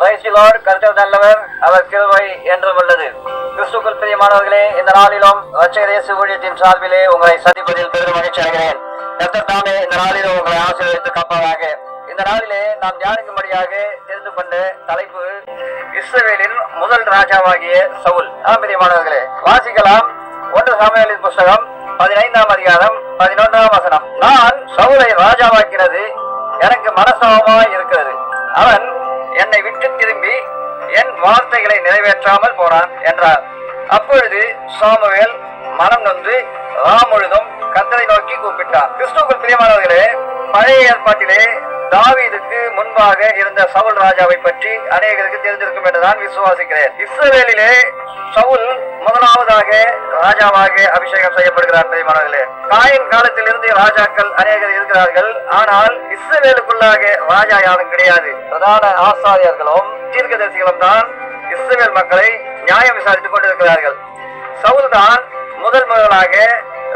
பிரைசிலோர் நல்லவர் அவர் கிருவை என்றும் உள்ளது. கிறிஸ்துக்குள் பிரியமானவர்களே இந்த நாளிலும் ரட்சகர் ஊழியத்தின் சார்பிலே உங்களை சந்திப்பதில் பெரும் மகிழ்ச்சி அடைகிறேன். கர்த்தர் தாமே இந்த நாளிலும் உங்களை ஆசீர்வதித்து காப்பதாக இந்த நாளிலே நாம் தியானிக்கும்படியாக தெரிந்து கொண்ட தலைப்பு இஸ்ரேலின் முதல் ராஜாவாகிய சவுல். பிரியமானவர்களே வாசிக்கலாம் ஒன்று சாமுவேலின் புஸ்தகம் பதினைந்தாம் அதிகாரம் பதினொன்றாம் வசனம். நான் சவுலை ராஜாவாக்கிறது எனக்கு மனசாபமாய் இருக்கிறது. அவன் என்னை விட்டு திரும்பி என் வார்த்தைகளை நிறைவேற்றாமல் போனான் என்றார். அப்பொழுது சாமுவேல் மனம் நொந்து ராம் முழுதும் கத்தரை நோக்கி கூப்பிட்டார். கிறிஸ்துவுக்குள் பிரியமானவர்களே பழைய ஏற்பாட்டிலே தாவீதுக்கு முன்பாக இருந்த சவுல் ராஜாவை பற்றி அநேகருக்கு தெரிந்திருக்கும் என்று நான் விசுவாசிக்கிறேன். இஸ்ரேலிலே சவுல் முதலாவதாக ராஜாவாக அபிஷேகம் செய்யப்படுகிறார் பிரியமானவர்களே காயின் காலத்திலிருந்து ராஜாக்கள் அநேகர் இருக்கிறார்கள். ஆனால் இஸ்ரேலுக்குள்ளாக ராஜா யாரும் கிடையாது. பிரதான ஆசாரியர்களும் தீர்க்கதரிசிகளும் தான் இஸ்ரவேல் மக்களை நியாயம் விசாரித்துக் கொண்டிருக்கிறார்கள். சவுல் தான் முதல் முதலாக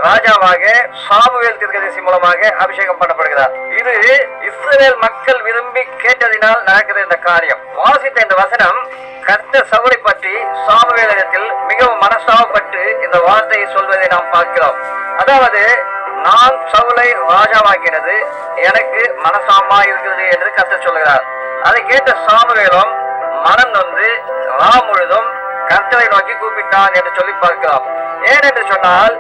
ராஜாவாக சாமுவேல் தீர்க்கதரிசி மூலமாக அபிஷேகம் பண்ணப்படுகிறார். இது இஸ்ரேல் மக்கள் விரும்பி கேட்டதினால் நடக்கிற இந்த காரியம். வாசித்த இந்த வசனம் கர்த்த சவுளை பற்றி சாமுவேலிடத்தில் மிகவும் மனசாவப்பட்டு இந்த வார்த்தையை சொல்வதை நாம் பார்க்கிறோம். அதாவது நான் சவுலை ராஜாவாக்கினது எனக்கு மனசாமா இருக்கிறது என்று கர்த்தர் சொல்கிறார். அதை கேட்ட சாமுவேலும் மனம் நொந்து ராம் முழுதும் கர்த்தரை நோக்கி கூப்பிட்டான் என்று சொல்லி பார்க்கிறோம். ஏன் என்று சொன்னால்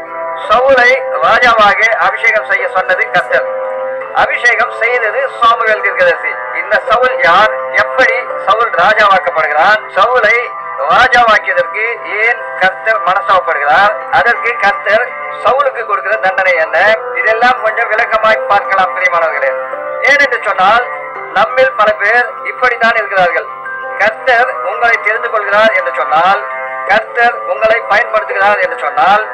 சவுலை ராஜாவாக அபிஷேகம் செய்ய சொன்னது கத்தர் அபிஷேகம் செய்தது சாமுவேல் தீர்க்கதரிசி. இந்த சவுல் யார்? எப்படி சவுல் ராஜாவாக்கப்படுகிறார்? சவுலை ராஜாவாக்கியதற்கு ஏன் கர்த்தர் மனசாவப்படுகிறார்? அதற்கு கர்த்தர் சவுலுக்கு கொடுக்கிற தண்டனை என்ன? இதெல்லாம் கொஞ்சம் விளக்கமாய் பார்க்கலாம் பிரியமானவர்களே. ஏன் என்று சொன்னால் நம்மில் பல பேர் இப்படித்தான் இருக்கிறார்கள். கர்த்தர் உங்களை தெரிந்து கொள்கிறார் என்று சொன்னால் கர்த்தர் உங்களை பயன்படுத்துகிறார் என்று சொன்னால்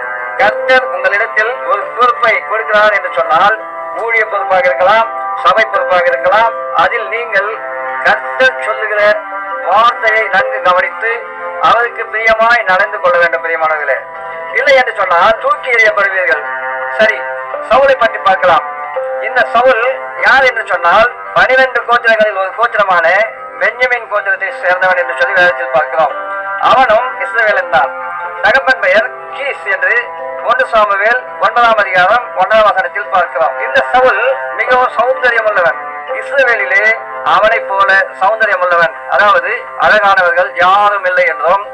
கர்த்தர் உங்களிடத்தில் ஒரு பொறுப்பை கொடுக்கிறார் என்று சொன்னால் ஊழிய பொறுப்பாக இருக்கலாம் சபை பொறுப்பாக இருக்கலாம் அதில் நீங்கள் கர்த்தர் சொல்லுகிற வார்த்தையை நன்கு கவனித்து அவருக்கு பிரியமாய் நடந்து கொள்ள வேண்டும் பிரியமானவர்களே. இல்லை என்று சொன்னால் தூக்கி எறியப்படுவீர்கள். சரி சவுலை பற்றி பார்க்கலாம். இந்த சவுல் யார் என்று சொன்னால் பனிரெண்டு கோத்திரங்களில் ஒரு கோத்திரமான பெஞ்சமின் கோத்திரத்தை சேர்ந்தவன் என்று சொல்லி வேதத்தில் பார்க்கிறோம். அவனும் இஸ்ரவேலன் தான். தகப்பன் பெயர் கீஸ் என்று ஒன்று சாமுவேல் ஒன்பதாம் அதிகாரம் ஒன்றாம் வசனத்தில் பார்க்கிறோம் இந்த சவுல் மிகவும் சௌந்தரியம் உள்ளவன் இஸ்ரேலிலே அவனைப் போல சௌந்தரியம் உள்ளவன் அதாவது அழகானவர்கள் யாரும் இல்லை என்றும்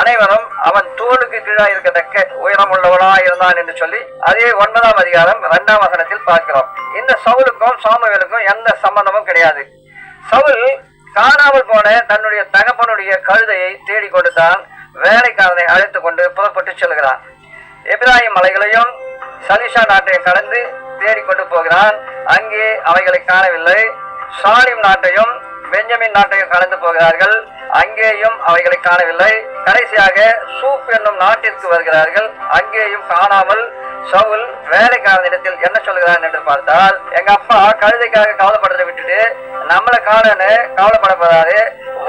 அனைவரும் அவன் தோளுக்கு கீழாக இருக்கத்தக்க உயரம் உள்ளவனா இருந்தான் என்று சொல்லி அதே ஒன்பதாம் அதிகாரம் இரண்டாம் வசனத்தில் பார்க்கிறோம். இந்த சவுலுக்கும் சாமுவேலுக்கும் எந்த சம்பந்தமும் கிடையாது. சவுல் காணாமல் போன தன்னுடைய தகப்பனுடைய கழுதையை தேடிக் தான் வேலைக்காரனை அழைத்துக் கொண்டு புறப்பட்டு செல்கிறான். எப்ராஹிம் மலைகளையும் சலிஷா நாட்டையும் கடந்து தேடிக்கொண்டு போகிறான். அங்கே அவைகளை காணவில்லை. சாலிம் நாட்டையும் பெஞ்சமின் நாட்டையும் கடந்து போகிறார்கள். அங்கேயும் அவைகளை காணவில்லை. கடைசியாக சூப் என்னும் நாட்டிற்கு வருகிறார்கள். அங்கேயும் காணாமல் சவுல் வேலைக்காரனிடத்தில் என்ன சொல்கிறான் என்று பார்த்தால் எங்க அப்பா கழுதைக்காக கவலைப்படுறதை விட்டுட்டு நம்மளை காணன்னு கவலைப்படப்படாது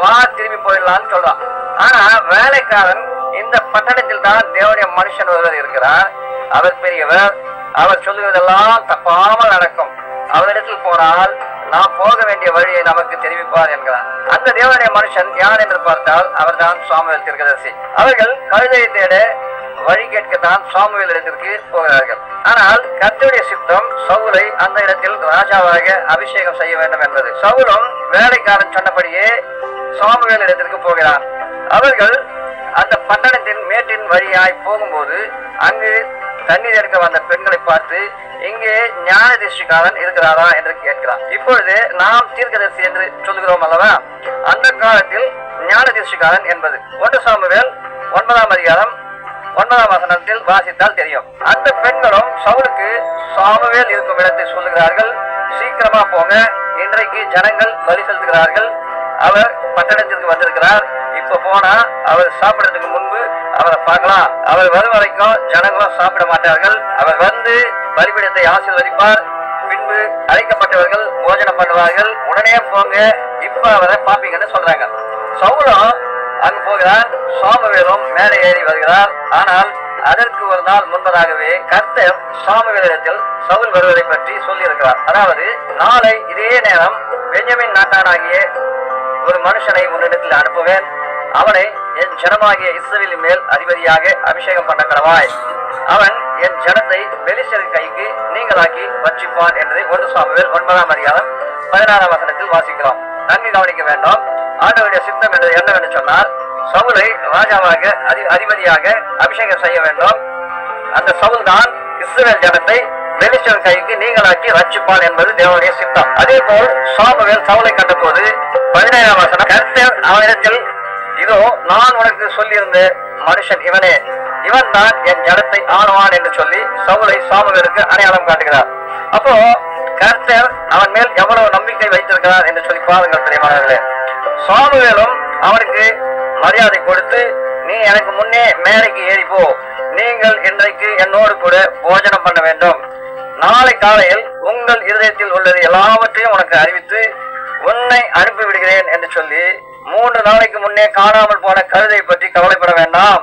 வா திரும்பி போயிடலாம்னு சொல்றான். ஆனா வேலைக்காரன் இந்த பட்டணத்தில் தான் தேவனுடைய மனுஷன் ஒருவர் இருக்கிறார். அவர் பெரியவர். அவர் சொல்லுவதெல்லாம் தப்பாமல் நடக்கும். அவரிடத்தில் போனால் நாம் போக வேண்டிய வழியை நமக்கு தெரிவிப்பார் என்கிறார். அந்த தேவனுடைய மனுஷன் யார் என்று பார்த்தால் அவர்தான் சாமுவேல் தீர்க்கதரிசி. அவர்கள் கழுதையை தேட வழி கேட்கத்தான் சாமுவேல் இடத்திற்கு போகிறார்கள். ஆனால் கர்த்தருடைய சித்தம் சவுலை அந்த இடத்தில் ராஜாவாக அபிஷேகம் செய்ய வேண்டும் என்பது. சவுலும் வேலைக்காரன் சொன்னபடியே சாமுவேல் இடத்திற்கு போகிறான். அவர்கள் அந்த பட்டணத்தின் மேட்டின் வழியாய் போகும்போது அங்கு தண்ணீர் எடுக்க வந்த பெண்களை பார்த்து இங்கே ஞான திருஷ்டிக்காரன் இருக்கிறாரா? என்று கேட்கிறார் இப்பொழுது நாம் தீர்க்கதரிசி என்று சொல்லுகிறோம் அல்லவா? அந்த காலத்தில் ஞான திருஷ்டிக்காரன் என்பது. ஒன்று சாமுவேல் ஒன்பதாம் அதிகாரம் ஒன்பதாம் வசனத்தில் வாசித்தால் தெரியும். அந்த பெண்களும் சவுலுக்கு சாமுவேல் இருக்கும் இடத்தை சொல்லுகிறார்கள். சீக்கிரமா போங்க. இன்றைக்கு ஜனங்கள் வரி செலுத்துகிறார்கள். அவர் பட்டணத்திற்கு வந்திருக்கிறார். இப்ப போனா அவர் சாப்பிடறதுக்கு முன்பு அவரை பார்க்கலாம். அவர் வரும் வரைக்கும் ஜனங்களும் சாப்பிட மாட்டார்கள். அவர் வந்து பலிபீடத்தை ஆசீர்வதிப்பார். பின்பு அழைக்கப்பட்டவர்கள் போஜனம் பண்ணுவார்கள். உடனே போங்க. இப்ப அவரை பாப்பீங்கன்னு சொல்றாங்க. சவுலம் அங்கு போகிறார் சாமுவேலும் மேலே ஏறி வருகிறார். ஆனால் அதற்கு ஒரு நாள் முன்பதாகவே கர்த்தர் சாமுவேலிடத்தில் சவுல் வருவதை பற்றி சொல்லியிருக்கிறார். அதாவது நாளை இதே நேரம் பெஞ்சமின் நாட்டானாகிய ஒரு மனுஷனை உன்னிடத்தில் அனுப்புவேன். அவனை என் ஜனமாகிய இஸ்ரவேலின் மேல் அதிபதியாக அபிஷேகம் பண்ண கடவாய் அவன் என் ஜனத்தை பெலிஸ்தரின் கைக்கு நீங்களாக்கி வச்சிப்பான் என்று ஒன்று சாமுவேல் ஒன்பதாம் அதிகாரம் பதினாறாம் வசனத்தில் வாசிக்கிறோம். நன்கு கவனிக்க வேண்டாம். ஆண்டவருடைய சித்தம் என்று என்னவென்று சொன்னால் சவுலை ராஜாவாக அதி அதிபதியாக அபிஷேகம் செய்ய வேண்டும். அந்த சவுல் தான் இஸ்ரேல் ஜனத்தை பெலிஸ்தர் கைக்கு நீங்களாக்கி ரட்சிப்பான் என்பது தேவனுடைய சித்தம். அதே போல் சாமுவேல் சவுலை கண்டபோது பதினேழாம் வசனம் கர்த்தர் அவனிடத்தில் இதோ நான் உனக்கு சொல்லியிருந்த மனுஷன் இவனே. இவன் தான் என் ஜனத்தை ஆணுவான் என்று சொல்லி சவுலை சாமுவேலுக்கு அடையாளம் காட்டுகிறார். அப்போ கர்த்தர் அவன் மேல் எவ்வளவு நம்பிக்கை வைத்திருக்கிறார் என்று சொல்லி பாருங்கள் பிரியமானவர்களே. சாமுவேலும் அவனுக்கு மரியாதை கொடுத்து நீ எனக்கு முன்னே மேடைக்கு ஏறி போ. நீங்கள் இன்றைக்கு என்னோடு கூட போஜனம் பண்ண வேண்டும். நாளை காலையில் உங்கள் இருதயத்தில் உள்ளது எல்லாவற்றையும் உனக்கு அறிவித்து உன்னை அனுப்பி விடுகிறேன் என்று சொல்லி மூன்று நாளைக்கு முன்னே காணாமல் போன கழுதை பற்றி கவலைப்பட வேண்டாம்.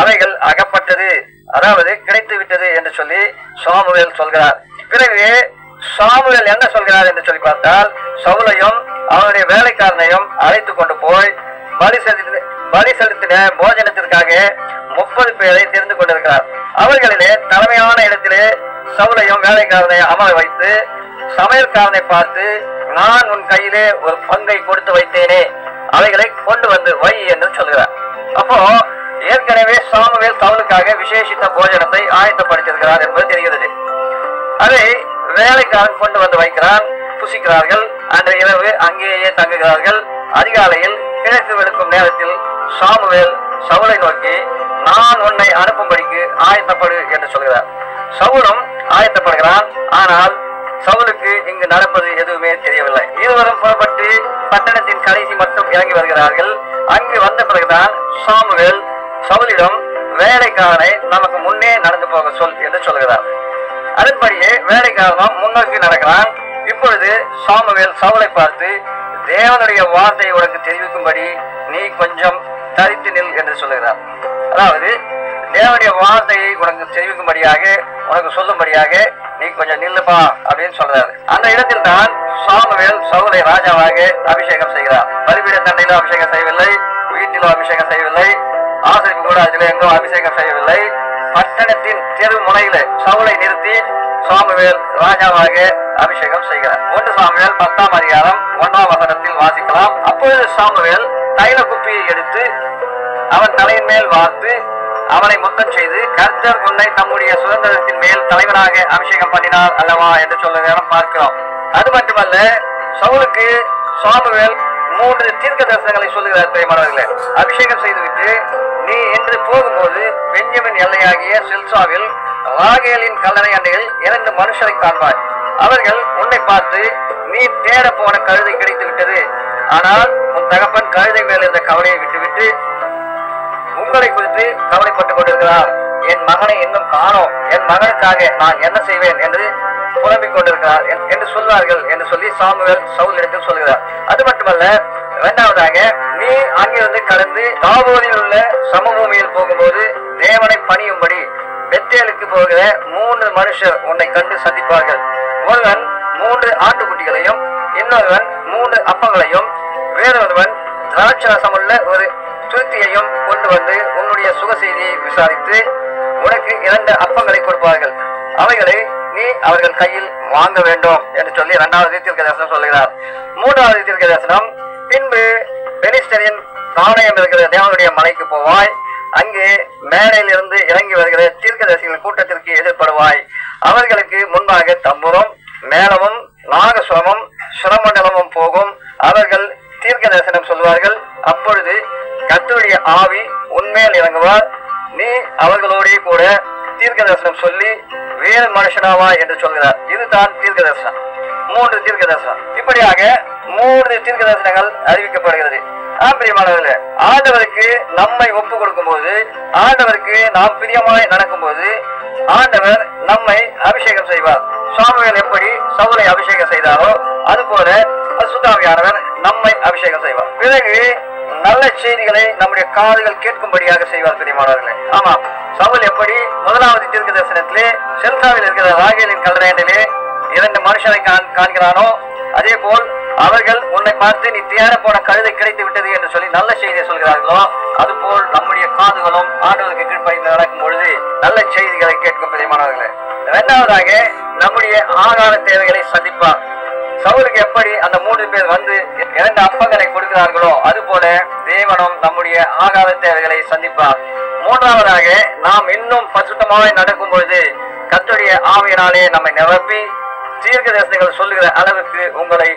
அவைகள் அகப்பட்டது அதாவது கிடைத்து விட்டது என்று சொல்லி சாமுவேல் சொல்கிறார். பிறகு சாமுவேல் என்ன சொல்கிறார் என்று சொல்லி பார்த்தால் சவுலையும் அவனுடைய வேலைக்காரனையும் அழைத்து கொண்டு போய் பலி செலுத்தி பலி செலுத்தின போஜனத்திற்காக முப்பது பேரை தெரிந்து கொண்டிருக்கிறார். அவர்களிலே தலைமையான இடத்திலே சவுலையும் வேலைக்காரனை அமர வைத்து சமையல்காரனை பார்த்து நான் உன் கையிலே ஒரு பங்கை கொடுத்து வைத்தேனே அவைகளை கொண்டு வந்து வை என்று சொல்கிறார். அப்போ ஏற்கனவே சாமுவேல் சவுலுக்காக விசேஷித்த போஜனத்தை ஆயத்தப்படுத்தியிருக்கிறார் என்பது தெரிகிறது. அதை வேலைக்காரன் கொண்டு வந்து வைக்கிறான். புசிக்கிறார்கள். அன்று இரவு அங்கேயே தங்குகிறார்கள். அதிகாலையில் கிழக்கு வெளுக்கும் நேரத்தில் சாமுவேல் சவுலை நோக்கி நான் உன்னை அனுப்பும்படிக்கு ஆயத்தப்படு என்று சொல்கிறார். சவுலும் ஆயத்தப்படுகிறான். ஆனால் சவுலுக்கு இங்கு நடப்பது எதுவுமே தெரியவில்லை. இருவரும் புறப்பட்டு பட்டணத்தின் கடைசி மட்டும் இறங்கி வருகிறார்கள். அங்கு வந்த பிறகுதான் சாமுவேல் சவுலிடம் வேலைக்காரனை நமக்கு முன்னே நடந்து போக சொல் என்று சொல்கிறார். அதன்படியே வேலைக்காரனும் முன்னோக்கி நடக்கிறான். இப்பொழுது சாமுவேல் சவுலை பார்த்து தேவனுடைய வார்த்தையை உனக்கு தெரிவிக்கும்படி நீ கொஞ்சம் தரித்து நில் என்று சொல்லுகிறார். அதாவது தேவனுடைய வார்த்தையை உனக்கு தெரிவிக்கும்படியாக உனக்கு சொல்லும்படியாக நீ கொஞ்சம் நில்லுப்பா அப்படின்னு சொல்றாரு. அந்த இடத்தில் தான் சாமுவேல் சவுலை ராஜாவாக அபிஷேகம் செய்கிறார். பலிபீட தண்டையிலும் அபிஷேகம் செய்யவில்லை வீட்டிலும் அபிஷேகம் செய்யவில்லை ஆசிரியப்பு கூட அதில் எங்கும் அபிஷேகம் செய்யவில்லை. பட்டணத்தின் தெரு முனையில சவுளை நிறுத்தி சாமுவேல் ராஜாவாக அபிஷேகம் செய்கிறார். ஒன்று சாமுவேல் பத்தாம் அதிகாரம் ஒன்றாம் வசனத்தில் வாசிக்கலாம். அப்பொழுது சாமுவேல் தைல குப்பியை எடுத்து அவன் தலையின் மேல் வார்த்து அவனை முத்தம் செய்து கர்த்தர் உன்னை தம்முடைய சுதந்திரத்தின் மேல் தலைவனாக அபிஷேகம் பண்ணினார் அல்லவா? என்று சொல்லுகிறோம் பார்க்கிறோம். அது மட்டுமல்ல சவுலுக்கு சாமுவேல் மூன்று தீர்க்க தரிசனங்களை சொல்லுகிறார் பிரியமானவர்களே அபிஷேகம் செய்துவிட்டு எல்லையாகிய சில்சாவில் ராகேலின் கல்லறை அண்டையில் இரண்டு மனுஷரை காண்பாய். அவர்கள் உன்னை பார்த்து நீ தேட போன கழுதை கிடைத்து விட்டது ஆனால் உன் தகப்பன் கழுதை மேல் இருந்த கவலையை விட்டுவிட்டு உங்களை குறித்து கவலைப்பட்டுக் கொண்டிருக்கிறார். என் மகனை இன்னும் காணோம். என் மகனுக்காக நான் என்ன செய்வேன் என்று புலம்பிக் கொண்டிருக்கிறார் என்று சொல்வார்கள் என்று சொல்லி சாமுவேல் சவுல் இடத்தில் சொல்கிறார். அது மட்டுமல்ல இரண்டாவதாக நீ அங்கிருந்து கடந்து தாபோரில் உள்ள சமபூமியில் போகும்போது தேவனை பணியும்படி பெத்தேலுக்கு போகிற மூன்று மனுஷர் உன்னை கண்டு சந்திப்பார்கள். ஒருவன் மூன்று ஆட்டுக்குட்டிகளையும் இன்னொருவன் மூன்று அப்பங்களையும் வேறொருவன் திராட்சரசமுள்ள ஒரு துருத்தியையும் கொண்டு வந்து உன்னுடைய சுக செய்தியை விசாரித்து உனக்கு இரண்டு அப்பங்களை கொடுப்பார்கள். அவைகளை நீ அவர்கள் கையில் வாங்க வேண்டும் என்று சொல்லி இரண்டாவது தீர்க்க தரிசனம் சொல்லுகிறார். மூன்றாவது தீர்க்க தரிசனம் பின்பு பெனிஸ்டரின் நாணயம் இருக்கிற தேவனுடைய மலைக்கு போவாய். அங்கே மேடையிலிருந்து இறங்கி வருகிற தீர்க்கதரிசிகள் கூட்டத்திற்கு எதிர்ப்படுவாய் அவர்களுக்கு முன்பாக தம்புரம் மேளமும் நாகசுரமும் சுரமண்டலமும் போகும். அவர்கள் தீர்க்க தரிசனம் சொல்வார்கள் அப்பொழுது கத்துடைய ஆவி உண்மையில் இறங்குவார். நீ அவர்களோடே கூட தீர்க்க தரிசனம் சொல்லி வேறு மனுஷனாவா என்று சொல்கிறார். இதுதான் தீர்க்க தரிசனம் மூன்று தீர்க்க தரிசனம் இப்படியாக மூன்று தீர்க்க தரிசனங்கள் அறிவிக்கப்படுகிறது. பிரியமானவர்களே ஆண்டவருக்கு நம்மை ஒப்பு கொடுக்கும் போது ஆண்டவருக்கு நாம் பிரியமாய் நடக்கும் போது ஆண்டவர் நம்மை அபிஷேகம் செய்வார். சுவாமிகள் எப்படி சவுலை அபிஷேகம் செய்தாரோ அதுபோல அசுதாவியானவர் நம்மை அபிஷேகம் செய்வார். பிறகு நல்ல செய்திகளை நம்முடைய காதுகள் கேட்கும்படியாக செய்வார் பிரியமானவர்களே ஆமா சவுல் எப்படி முதலாவது தீர்க்க தரிசனத்திலே செல்சாவில் இருக்கிற ராகேலின் கல்லறையிலே இரண்டு மனுஷனை காண்- காண்கிறானோ அதே போல் அவர்கள் உன்னை பார்த்து நீ தேட போன கழுதை கிடைத்து விட்டது என்று சொல்லி நல்ல செய்தியை சொல்கிறார்களோ அதுபோல் நம்முடைய காதுகளும் ஆண்டவருக்கு கீழ்ப்படிந்து நடக்கும் பொழுது நல்ல செய்திகளை கேட்கும் பிரியமானவர்களே. இரண்டாவதாக நம்முடைய ஆகார தேவைகளை சந்திப்பார். சவுலுக்கு எப்படி அந்த மூன்று பேர் வந்து இரண்டு அப்பங்களை கொடுக்கிறார்களோ அதுபோல தேவனும் நம்முடைய ஆகார தேவைகளை சந்திப்பார். மூன்றாவதாக நாம் இன்னும் பரிசுத்தமாய் நடக்கும் பொழுது கத்துடைய ஆவியினாலே நம்மை நிரப்பி தீர்க்க தரிசனங்கள் சொல்லுகிற அளவுக்கு உங்களை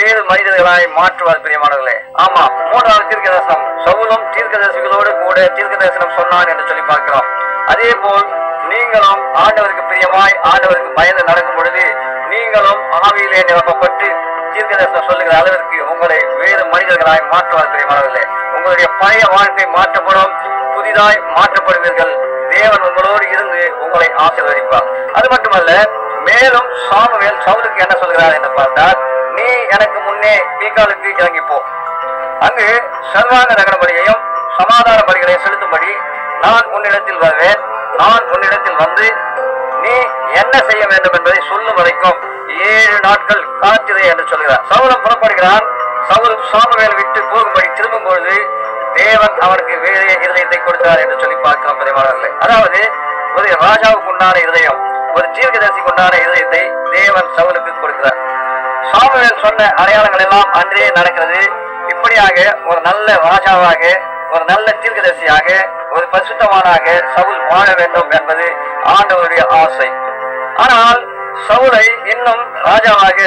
வேறு மனிதர்களாய் மாற்றுவார் பிரியமானவர்களே. ஆமா மூன்றாவது தீர்க்க தரிசனம் சவுலும் தீர்க்க தரிசிகளோடு கூட தீர்க்க தரிசனம் சொன்னான் என்று சொல்லி பார்க்கிறோம். அதே போல் நீங்களும் ஆண்டவருக்கு பிரியமாய் ஆண்டவருக்கு பயந்து நடக்கும் பொழுது நீங்களும் ஆவியிலே நிரப்பப்பட்டு தீர்க்க தரிசனம் சொல்லுகிற அளவிற்கு உங்களை வேறு மனிதர்களாய் மாற்றுவார் பிரியமானவர்களே. உங்களுடைய பழைய வாழ்க்கை மாற்றப்படும் புதிதாய் மாற்றப்படுவீர்கள். தேவன் உங்களோடு இருந்து உங்களை ஆசீர்வதிப்பார். அது மட்டுமல்ல மேலும் சாமுவேல் சவுலுக்கு என்ன சொல்கிறார் என்று பார்த்தால் எனக்கு முன்னே மீகாலுக்கு இறங்கி போ அங்கு சர்வாங்க தகன பலியையும் சமாதான பலிகளை செலுத்தும்படி நான் உன்னிடத்தில் வருவேன். நான் உன்னிடத்தில் வந்து நீ என்ன செய்ய வேண்டும் என்பதை சொல்லும் வரைக்கும் ஏழு நாட்கள் காத்திரை என்று சொல்கிறார். சவுலம் புறப்படுகிறான். சவுல் சாமுவேல் விட்டு போகும்படி திரும்பும் பொழுது தேவன் அவனுக்கு வேறே இருதயத்தை கொடுத்தார் என்று சொல்லி பார்க்கிறோம் பெருமாளர்களே அதாவது ஒரு ராஜாவுக்கு உண்டான இருதயம் ஒரு தீர்க்கதரிசிக்கு உண்டான இருதயத்தை தேவன் சவுலுக்கு சாமுவேல் சொன்ன அடையாளங்கள் எல்லாம் அன்றே நடக்கிறது. இப்படியாக ஒரு நல்ல ராஜாவாக ஒரு நல்ல தீர்க்கதரிசியாக ஒரு பரிசுத்தவானாக சவுல் வாழ வேண்டும் என்பது ஆண்டவருடைய ஆசை. ஆனால் சவுலை இன்னும் ராஜாவாக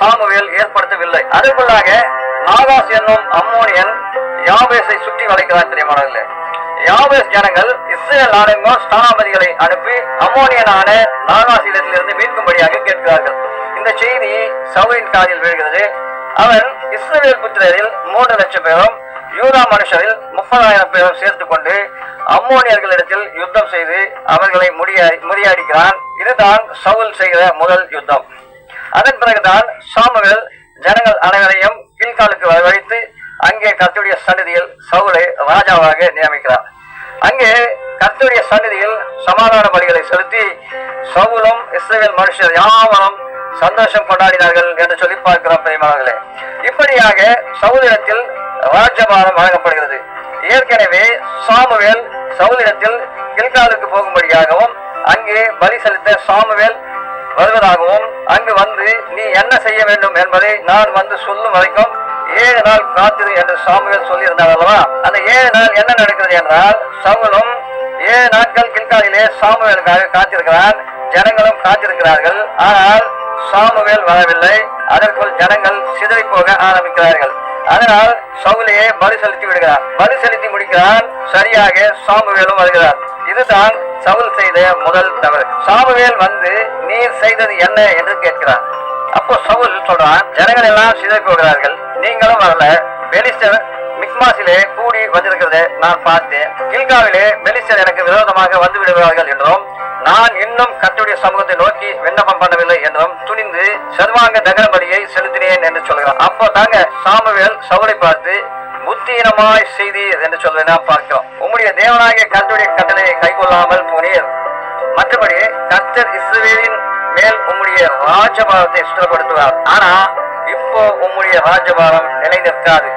சாமுவேல் ஏற்படுத்தவில்லை. அதற்குள்ளாக நாகாஸ் என்னும் அம்மோனியன் யாபேஸை சுற்றி வளைக்கிறார் தெரியுமானவர்களே யாபேஸ் ஜனங்கள் இஸ்ரேல் நாடெங்கும் ஸ்தானாபதிகளை அனுப்பி அம்மோனியனான நாகாசிடத்திலிருந்து மீட்கும்படியாக கேட்கிறார்கள். இந்த செய்தி சவுலின் காதில் விழுகிறது. அவன் இஸ்ரேல் புத்திரரில் மூன்று லட்சம் பேரும் யூதா மனுஷரில் முப்பதாயிரம் பேரும் சேர்த்து கொண்டு அம்மோனியர்களிடத்தில் யுத்தம் செய்து அவர்களை முடியா முறியடிக்கிறான். இதுதான் சவுல் செய்கிற முதல் யுத்தம். அதன் பிறகுதான் சாமுவேல் ஜனங்கள் அனைவரையும் கீழ்காலுக்கு வரவழைத்து அங்கே கர்த்தருடைய சந்நிதியில் சவுலை ராஜாவாக நியமிக்கிறார். அங்கே கர்த்தருடைய சந்நிதியில் சமாதான பலிகளை செலுத்தி சவுலும் இஸ்ரேல் மனுஷர் யாவரும் சந்தோஷம் கொண்டாடினார்கள் என்று சொல்லி பார்க்கிறோம் பெரியமானங்களே இப்படியாக சவுதிடத்தில் ராஜபாரம் வழங்கப்படுகிறது. ஏற்கனவே சாமுவேல் சவுதிடத்தில் கில்காலுக்கு போகும்படியாகவும் அங்கே பலி செலுத்த சாமுவேல் வருவதாகவும் அங்கு வந்து நீ என்ன செய்ய வேண்டும் என்பதை நான் வந்து சொல்லும் வரைக்கும் ஏழு நாள் காத்திரு என்று சாமுவேல் சொல்லியிருந்தார் அல்லவா? அந்த ஏழு நாள் என்ன நடக்கிறது என்றால் சவுலும் ஏழு நாட்கள் கில்காலிலே சாமுவேலுக்காக காத்திருக்கிறான் ஜனங்களும் காத்திருக்கிறார்கள். ஆனால் சாமுவேல் வரவில்லை. அதற்குள் ஜனங்கள் சிதறி போக ஆரம்பிக்கிறார்கள். அதனால் சவுலையே பலி செலுத்தி விடுகிறார். பலி செலுத்தி முடிக்கிறான். சரியாக சாமுவேலும் வருகிறார். இதுதான் சவுல் செய்த முதல் தவறு. சாமுவேல் வந்து நீர் செய்தது என்ன? என்று கேட்கிறார். அப்போ சவுல் சொல்றான் ஜனங்கள் எல்லாம் சிதறி போகிறார்கள். நீங்களும் வரல. பெலிஸ்டர் மிக்மாசிலே கூடி வந்திருக்கிறதை நான் பார்த்தேன். கில்காவிலே பெலிஸ்டர் எனக்கு விரோதமாக வந்து விடுவார்கள் என்றும் நான் இன்னும் கத்துடைய சமூகத்தை நோக்கி விண்ணப்பம் பண்ணவில்லை என்றும் துணிந்து சர்வாங்க தகன பலியை செலுத்தினேன் என்று சொல்கிறான் அப்போ தாங்க சாமுவேல் சவுளை பார்த்து புத்தீனமாய் செய்தி என்று சொல்வதை நாம் பார்க்கிறோம். உம்முடைய தேவனாகிய கர்த்தருடைய கட்டளையை கைகொள்ளாமல் போனீர். மற்றபடி கர்த்தர் இஸ்ரேலின் மேல் உம்முடைய ராஜபாரத்தை சுத்தப்படுத்துவார். ஆனா இப்போ உம்முடைய ராஜபாரம் நிலை நிற்காது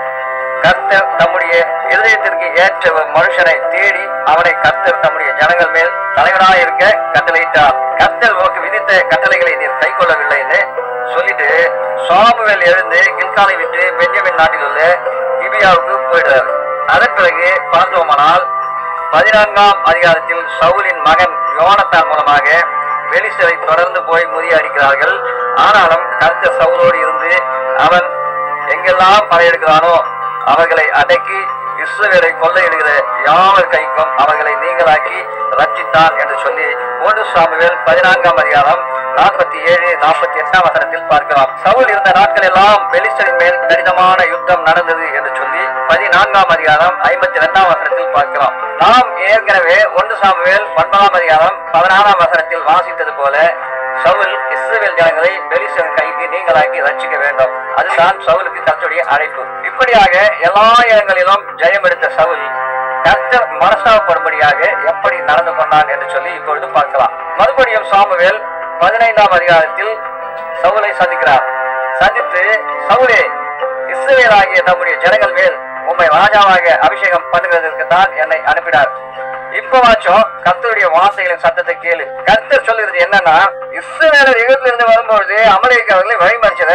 கர்த்தர் தம்முடைய இருதயத்திற்கு ஏற்ற மனுஷனை தேடி அவனை கர்த்தர் தம்முடைய ஜனங்கள் மேல் தலைவராக இருக்க கட்டளையிட்டார். கர்த்தர் உனக்கு விதித்த கட்டளைகளை நீர் கை கொள்ளவில்லை என்று சொல்லிட்டு சாமுவேல் எழுந்து கில்காலை விட்டு பெஞ்சமின் நாட்டில் உள்ள கிபியாவுக்கு போயிடுறாரு. அதன் பிறகு பார்த்தோமானால் பதினான்காம் அதிகாரத்தில் சவுலின் மகன் யோனத்தான் மூலமாக பெலிஸ்டரை தொடர்ந்து போய் முறியடிக்கிறார்கள் ஆனாலும் கர்த்தர் சவுலோடு இருந்து அவன் எங்கெல்லாம் படையெடுக்கிறானோ அவர்களை அடக்கி இஸ்ரவேலை கொள்ளையிடுகிற யாவர் கைக்கும் அவர்களை நீங்களாக்கி ரட்சித்தான் என்று சொல்லி ஒன்று சாமுவேல் பதினான்காம் அதிகாரம் நாற்பத்தி ஏழு நாற்பத்தி எட்டாம் வசனத்தில் பார்க்கலாம். சவுல் இருந்த நாட்கள் எல்லாம் பெலிஸ்டரின் மேல் கடினமான யுத்தம் நடந்தது என்று சொல்லி பதினான்காம் அதிகாரம் ஐம்பத்தி இரண்டாம் வசனத்தில் பார்க்கலாம். நாம் ஏற்கனவே ஒன்று சாமுவேல் ஒன்பதாம் அதிகாரம் பதினாறாம் வசனத்தில் வாசித்தது போல சவுல் இஸ்ரவேல் ஜனங்களை பெலிஸ்டரின் கைக்கு நீங்களாக்கி ரட்சிக்க வேண்டும். அதுதான் சவுலுக்கு கத்துடைய அழைப்பு. இப்படியாக எல்லா இடங்களிலும் ஜெயம் எடுத்த சவுல் கர்த்தர் மனசாப்படும்படியாக எப்படி நடந்து கொண்டான் என்று சொல்லி இப்பொழுது பார்க்கலாம். மறுபடியும் சாமுவேல் பதினைந்தாம் அதிகாரத்தில் சவுலை சந்திக்கிறார். சந்தித்து சவுலே இஸ்ரேலாகிய நம்முடைய ஜனங்கள் மேல் உண்மை ராஜாவாக அபிஷேகம் பண்ணுகிறதற்கு தான் என்னை அனுப்பினார். இப்பவாச்சும் கர்த்தருடைய வார்த்தைகளின் சத்தத்தை கேளு. கர்த்தர் சொல்லுகிறது என்னன்னா இஸ்ரேலர் எகிப்திலிருந்து வரும்பொழுது அமலேக்கவர்களை வழிமறிச்சத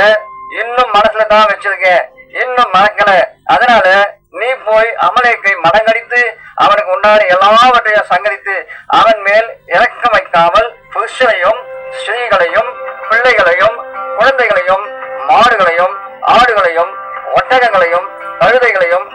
இன்னும் மனசுல தான் வச்சிருக்கேன். இன்னும் மறக்கல. அதனால நீ போய் அமலேக்கை மடங்கடித்து அவனுக்கு உண்டான எல்லாவற்றையும் சங்கரித்து அவன் மேல் இறக்கம் வைக்காமல் புருஷனையும் ஸ்திரீகளையும் பிள்ளைகளையும் குழந்தைகளையும் மாடுகளையும் ஆடுகளையும் ஒட்டகங்களையும் கழுதைகளையும்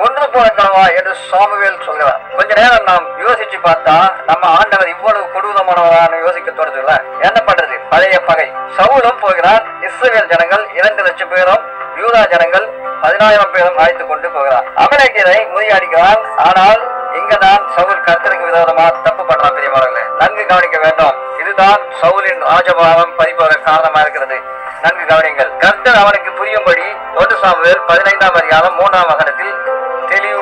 கொண்டு போனவா என்று சாமுவேல் சொல்கிறார் கொஞ்ச நேரம் நாம் யோசிச்சு பார்த்தா நம்ம ஆண்டவர் இவ்வளவு கொடூரமானவரான யோசிக்க தோணுதுல என்ன பண்றது? பழைய பகை. சவுலும் போகிறார். இஸ்ரேல் ஜனங்கள் இரண்டு லட்சம் பேரும் யூதா ஜனங்கள் பதினாயிரம் பேரும் அழைத்து கொண்டு போகிறார். அமலக்கீரை முறியடிக்கிறார் ஆனால் இங்கதான் சவுல் கர்த்தருக்கு விரோதமா தப்பு பண்றான் பெரியவர்களே நன்கு கவனிக்க வேண்டும். இதுதான் சவுலின் ராஜபாவம் பறிப்பதற்கு காரணமா இருக்கிறது. நன்கு கவனிங்கள் கர்த்தர் அவனுக்கு புரியும்படி ஒன்று சாமுவேல் பதினைந்தாம் அதிகாரம் மூன்றாம் வகனத்தில்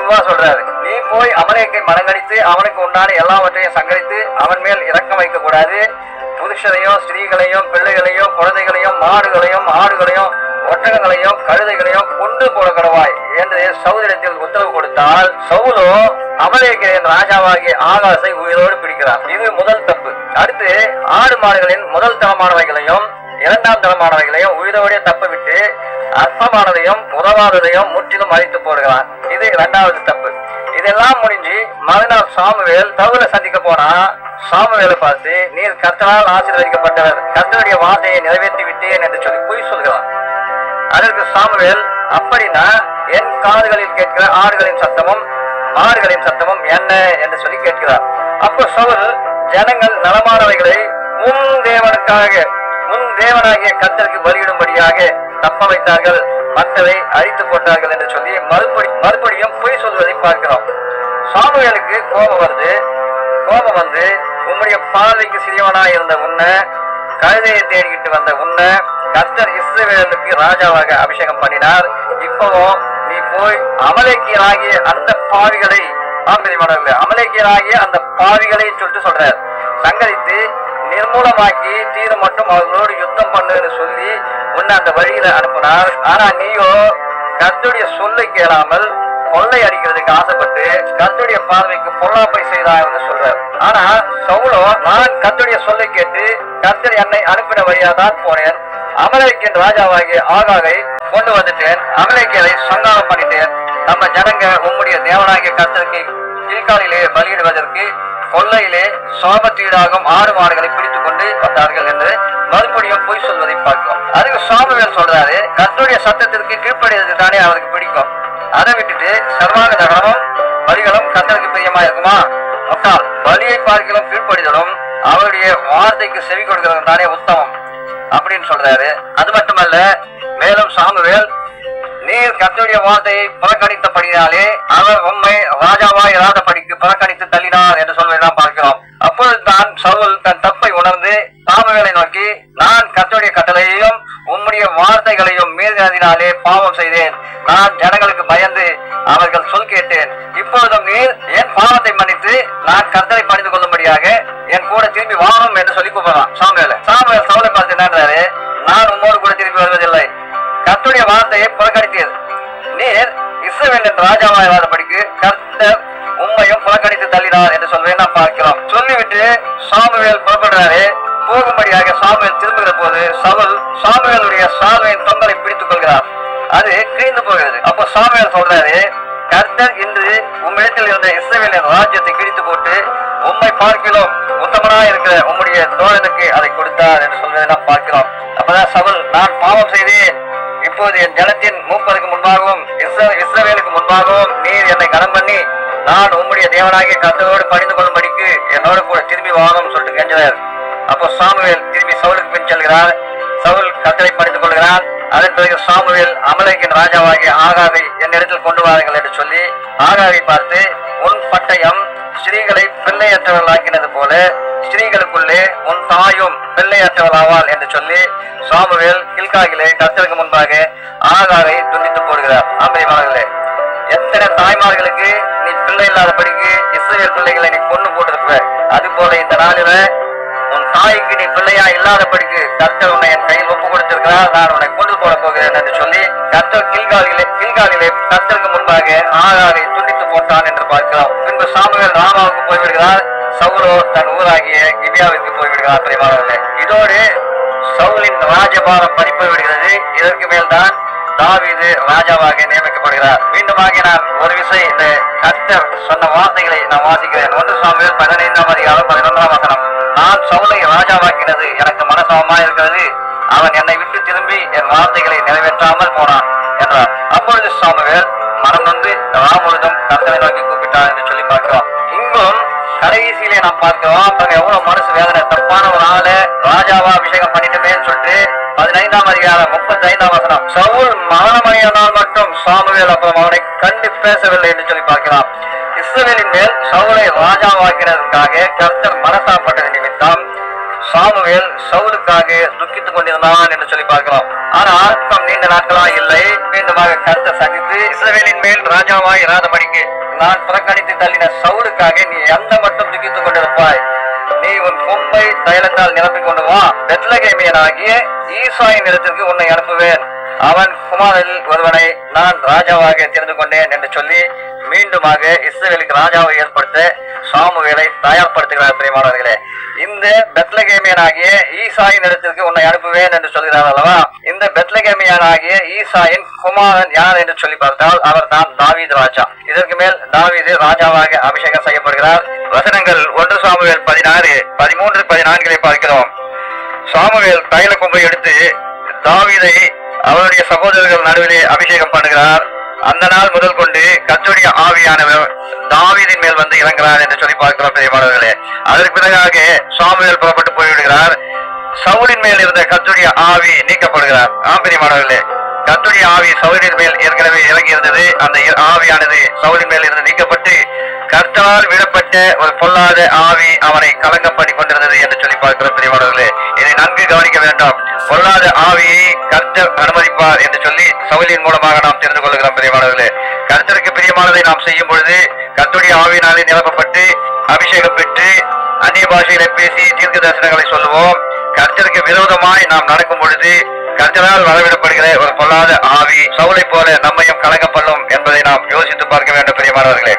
தெளிவா சொல்றாரு. நீ போய் அமலேக்கை மனங்கடித்து அவனுக்கு உண்டான எல்லாவற்றையும் சங்கரித்து அவன் மேல் இறக்கம் வைக்க கூடாது புருஷரையும் ஸ்திரீகளையும் பிள்ளைகளையும் குழந்தைகளையும் மாடுகளையும் ஆடுகளையும் ஒட்டகங்களையும் கழுதைகளையும் கொண்டு போட கடவாய் என்று சௌதரத்தில் உத்தரவு கொடுத்தால் சவுலோ அமலேக்கரின் ராஜாவாகிய ஆகாசை உயிரோடு பிடிக்கிறார். இது முதல் தப்பு. அடுத்து ஆடு மாடுகளின் முதல் தரமானவைகளையும் இரண்டாம் தரமானவைகளையும் உயிரோடே தப்ப விட்டு அற்பமானதையும் உதவாததையும் முற்றிலும் அழித்து போடுகிறான் இது ரெண்டாவது தப்பு. இதெல்லாம் முடிஞ்சு மறுநாள் சாமுவேல் தவுல சந்திக்க போனா சாமுவேலை பார்த்து நீர் கர்த்தனால் ஆசீர்வதிக்கப்பட்டவர் கர்த்தருடைய வார்த்தையை நிறைவேற்றி விட்டேன் என்று சொல்லி பொய் சொல்கிறான். அதற்கு சாமுவேல் அப்படின்னா என் காதுகளில் கேட்கிற ஆடுகளின் சத்தமும் மாடுகளின் சத்தமும் என்ன? என்று சொல்லி கேட்கிறார். அப்போ சவுல் ஜனங்கள் நலமானவைகளை உன் தேவனுக்காக உன் தேவனாகிய கர்த்தருக்கு பலியிடும்படியாக தப்ப வைத்தார்கள். மற்றவை அழித்துக் போட்டார்கள் என்று சொல்லி மறுபடி மறுபடியும் பொய் சொல்வதை பார்க்கிறோம். சாமுவேலுக்கு கோபம் வருது. கோபம் வந்து உம்முடைய பார்வைக்கு சிறியவனாக இருந்த உன்னை கழுதையை தேடிக்கிட்டு வந்த உன்னை கர்த்தர் இஸ்ரவேலுக்கு ராஜாவாக அபிஷேகம் பண்ணினார். இப்பவும் நீ போய் அமலேக்கியராகிய அந்த பாவிகளை ஆம்பரியமானவர்களே அமலேக்கியராகிய அந்த பாவிகளை சொல்லிட்டு சொல்றார். சங்கரித்து நிர்மூலமாக்கி தீர மட்டும் அவர்களோடு யுத்தம் பண்ணுன்னு சொல்லி உன்னை அந்த வழியில அனுப்புனார். ஆனா நீயோ கத்துடைய சொல்லை கேளாமல் கொள்ளை அடிக்கிறதுக்கு ஆசைப்பட்டு கத்துடைய பார்வைக்கு பொல்லாப்பை செய்தான்னு சொல்றார். ஆனா சவுலோ நான் கத்துடைய சொல்லை கேட்டு கத்தர் என்னை அனுப்பின வழியா தான் போனேன். அமலேக்கின் ராஜாவாகிய ஆகாவை கொண்டு வந்துட்டேன். அமலேக்கியரை சங்காரம் பண்ணிட்டேன். நம்ம ஜனங்க உங்களுடைய தேவனாகிய கத்தருக்கு கீழ்காலிலே பலியிடுவதற்கு கொள்ளையிலே சாபத்தீடாகும் ஆறு மாடுகளை பிடித்துக் கொண்டு வந்தார்கள் என்று மறுபடியும் பொய் சொல்வதை பார்க்கிறோம். அதுக்கு சாமுவேல் சொல்றாரு கத்துடைய சத்தத்திற்கு கீழ்ப்படியது தானே அவருக்கு பிடிக்கும். அதை விட்டுட்டு சர்வாங்க தகனமும் பலிகளும் கத்தனுக்கு பிரியமா இருக்குமா? முட்டாள் பலியை பார்க்கலாம் கீழ்ப்படிதலும் அவருடைய வார்த்தைக்கு செவி கொடுக்கிறது தானே உத்தமம். அப்படின்னு சொல்றாரு. அது மட்டுமல்ல மேலும் சாமுவேல் நீர் கர்த்தருடைய வார்த்தையை புறக்கணித்தபடினாலே அவர் உண்மை ராஜாவாய் இராதபடிக்கு புறக்கணித்து தள்ளினார் என்று சொல்வதைதான் பார்க்கிறோம். அப்பொழுது தான் சவுல் தன் தப்பை உணர்ந்து சாமுவேலை நோக்கி நான் கத்தோடைய கட்டளையையும் உம்முடைய வார்த்தைகளையும் மீறினதினாலே பாவம் செய்தேன். நான் ஜனங்களுக்கு பயந்து அவர்கள் சொல் கேட்டேன். இப்பொழுதும் நீர் என் பாவத்தை மன்னித்து நான் கர்த்தரை பணிந்து கொள்ளும்படியாக என் கூட திரும்பி வாரும் என்று சொல்லி கூப்பிடலாம். சாமுவேல சாமுவேல் சவுலை பார்த்து என்னன்றாரு நான் உம்மோடு கூட திரும்பி வருவதில்லை. கர்த்தருடைய வார்த்தையை புறக்கணித்தீர். நீர் இஸ்ரவேலின் ராஜாவாய் வாழபடிக்கு கர்த்தர் உண்மையும் புறக்கணி தள்ளினார் என்று சொல்வேன் நாம் பார்க்கிறோம். சொல்லிவிட்டு சாமுவேல் புறப்படுறாரு. போகும்படியாக சாமுவேல் திரும்புகிற போது சவுல் சாமுவேலுடைய சால்வையின் தொங்கலை பிடித்துக் கொள்கிறார். அது கிழிந்து போகிறது. அப்போ சாமுவேல் சொல்றாரு கர்த்தர் இன்று உம்மிடத்தில் இருந்த இஸ்ரேலின் ராஜ்யத்தை கிழித்து போட்டு உண்மை பார்க்கிறோம். உத்தமனாக இருக்கிற உம்முடைய தோழனுக்கு அதை கொடுத்தார் என்று சொல்வதை நாம் பார்க்கிறோம். அப்பதான் சவுல் நான் பாவம் செய்தேன். இப்போது என் ஜனத்தின் மூப்பருக்கு முன்பாகவும் இஸ்ரவேலுக்கு முன்பாகவும் நீர் என்னை கடன் பண்ணி நான் உம்முடைய தேவனாகிய கர்த்தரோடு பணிந்து கொள்ளும்படிக்கு என்னோடு கூட திரும்பி வாங்கும் சொல்லிட்டு கெஞ்சினார். அப்போ சாமுவேல் திரும்பி சவுலுக்கு பின் செல்கிறார். சவுல் கத்தரை பணிந்து கொள்கிறார். அதன் பிறகு சாமுவேல் அமலைக்கின் ராஜாவாகிய ஆகாவை என்னிடத்தில் கொண்டு வாருங்கள் என்று சொல்லி ஆகாவை பார்த்து உன் பட்டயம் ஸ்திரீகளை பிள்ளையற்றவர்களாக்கினது போல ஸ்திரீகளுக்குள்ளே உன் தாயும் பிள்ளையற்றவளாவாள் என்று சொல்லி சாமுவேல் பில்காகிலே கர்த்தருக்கு முன்பாக ஆகாரை துண்டித்து போடுகிறார். ஆம்பரியமானங்களே எத்தனை தாய்மார்களுக்கு நீ பிள்ளை இல்லாதபடிக்கு இஸ்ரேல் பிள்ளைகளை நீ கொண்டு போட்டிருப்ப? அது போல இந்த நாளில உன் தாய்க்கு நீ பிள்ளையா இல்லாதபடிக்கு கர்த்தர் உன்னை என் கையில் ஒப்பு கொடுத்திருக்கிறார். நான் உன்னை கொண்டு போட போகிறேன் என்று சொல்லி கர்த்தர் கில்காலிலே கில்காலிலே கர்த்தருக்கு முன்பாக ஆகாரை துண்டித்து போட்டான் என்று பார்க்கிறோம் பின்பு சாமுவேல் ராமாவுக்கு போய்விடுகிறார். சவுலோ தன் ஊராகிய கிபியாவிற்கு போய்விடுகிறார். பிரியமானவர்களே இதோடு சவுலின் ராஜபாரம் பறிப்பு விடுகிறது. இதற்கு மேல்தான் தாவிது ராஜாவாக நியமிக்கப்படுகிறார். மீண்டுமாக நான் ஒரு விசை இந்த கர்த்தர் சொன்ன வார்த்தைகளை நான் வாசிக்கிறேன். ஒன்று சாமியில் பதினைந்தாம் அதிகாரம் பதினொன்றாம் வசனம். நான் சவுலை ராஜாவாக்கினது எனக்கு மனசமமா இருக்கிறது. அவன் என்னை விட்டு திரும்பி என் வார்த்தைகளை நிறைவேற்றாமல் போனான் என்றார். அப்பொழுது சாமுவேல் மனம் வந்து ராமுழுதும் கர்த்தரை நோக்கி கூப்பிட்டார் என்று சொல்லி பார்க்கிறோம். இங்கும் கடைசியிலே நாம் பார்க்கிறோம் எவ்வளவு மனசு வேதனை தப்பான ஒரு ஆளை ராஜாவா அபிஷேகம் பண்ணிட்டுமேன்னு சொல்லிட்டு பதினைந்தாம் அதிகாரம் முப்பத்தி ஐந்தாம் வசனம். சவுல் மரணமடையானால் மட்டும் சாமுவேல் அப்புறம் அவனை கண்டு பேசவில்லை என்று சொல்லி பார்க்கலாம் இஸ்ரவேலின் மேல் சவுலை ராஜாவாக்கினதற்காக கர்த்தர் மனசாப்பட்டது நிமித்தம் சாமுவேல் சவுலுக்காக துக்கித்துக் கொண்டிருந்தான் என்று சொல்லி பார்க்கலாம் ஆனால் அர்த்தம் நீண்ட நாட்களா இல்லை. மீண்டுமாக கருத்தை சந்தித்து இஸ்ரவேலின் மேல் ராஜாவாய் இராதபடிக்கு நான் புறக்கணித்து தள்ளின சவுலுக்காக நீ எந்த மட்டும் துக்கித்துக் கொண்டிருப்பாய்? உன் கொம்பை தைலத்தால் நிரப்பிக் கொண்டு வா. பெத்லகேமியனாகிய ஈசாயின் இடத்திற்கு உன்னை அனுப்புவேன். அவன் குமாரில் ஒருவனை நான் ராஜாவாக தெரிந்து கொண்டேன் என்று சொல்லி மீண்டுமாக இஸ்ரேலுக்கு ராஜாவை ஏற்படுத்த சாமுவேலை தயார்படுத்துகிறார் பிரியமானவர்களே. இந்த பெத்லகேமியனாகிய ஈசாயின் இடத்திற்கு உன்னை அனுப்புவேன் என்று சொல்கிறார் அல்லவா? இந்த பெத்லகேமியனாகிய ஈசாயின் குமாரன் யார் என்று சொல்லி பார்த்தால் அவர் தான் தாவீது ராஜா. இதற்கு மேல் தாவீது ராஜாவாக அபிஷேகம் செய்யப்படுகிறார். வசனங்கள் ஒன்று சாமுவேல் பதினாறு பதிமூன்று பதினான்கிலே பார்க்கிறோம். சாமுவேல் தைல கொம்பை எடுத்து தாவீதை அவருடைய சகோதரர்கள் நடுவிலே அபிஷேகம் பண்ணுகிறார். அந்த நாள் முதல் கொண்டு கத்துடைய ஆவியானவர் தாவீதின் மேல் வந்து இறங்குகிறார் என்று சொல்லி பார்க்கிறோம் பெரியமானவர்களே. அதற்கு பிறகாக சாமுவேல் புறப்பட்டு போய்விடுகிறார். சவுலின் மேல் இருந்த கத்துடைய ஆவி நீக்கப்படுகிறார். ஆம் பெரியமானவர்களே. கத்துடைய ஆவி சவுலின் மேல் ஏற்கனவே இறங்கி இருந்தது அந்த இ- ஆவியானது சவுலின் மேல் இருந்து நீக்கப்பட்டு கர்த்தனால் விடப்பட்ட ஒரு பொல்லாத ஆவி அவனை கலங்க பண்ணி கொண்டிருந்தது என்று சொல்லி பார்க்கிறோம் பிரியமானவர்களே இதை நன்கு கவனிக்க வேண்டாம். பொல்லாத ஆவியை கர்த்தர் அனுமதிப்பார் என்று சொல்லி சவுலின் மூலமாக நாம் தெரிந்து கொள்கிறோம் பிரியமானவர்களே கர்த்தருக்கு பிரியமானதை நாம் செய்யும் பொழுது கர்த்தருடைய ஆவியினாலே நிரப்பப்பட்டு அபிஷேகம் பெற்று அந்நிய பாஷைகளை பேசி தீர்க்க தரிசனங்களை சொல்லுவோம். கர்த்தருக்கு விரோதமாய் நாம் நடக்கும் பொழுது கர்த்தரால் வரவிடப்படுகிற ஒரு பொல்லாத ஆவி சவுளை போல நம்மையும் கலங்கப்படும் பண்ணும் என்பதை நாம் யோசித்து பார்க்க வேண்டும் பிரியமானவர்களே.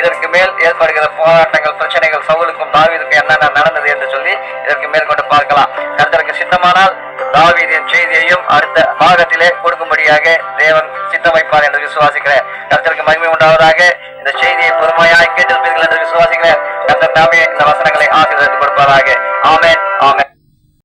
இதற்கு மேல் ஏற்படுகிற போராட்டங்கள் பிரச்சனைகள் சவுலுக்கும் தாவீதுக்கும் என்னென்ன நடந்தது என்று சொல்லி இதற்கு மேற்கொண்டு பார்க்கலாம். கர்த்தருக்கு சித்தமானால் தாவீதின் செய்தியையும் அடுத்த பாகத்திலே கொடுக்கும்படியாக தேவன் சித்தமைப்பார் என்று விசுவாசிக்கிறேன். கர்த்தருக்கு மகிமை உண்டாவதாக இந்த செய்தியை பொறுமையாய் கேட்டிருப்பீர்கள் என்று விசுவாசிக்கிறேன். கர்த்தர் நாமே இந்த வசனங்களை ஆசீர்வதித்து கொடுப்பாராக. ஆமேன் ஆமேன்.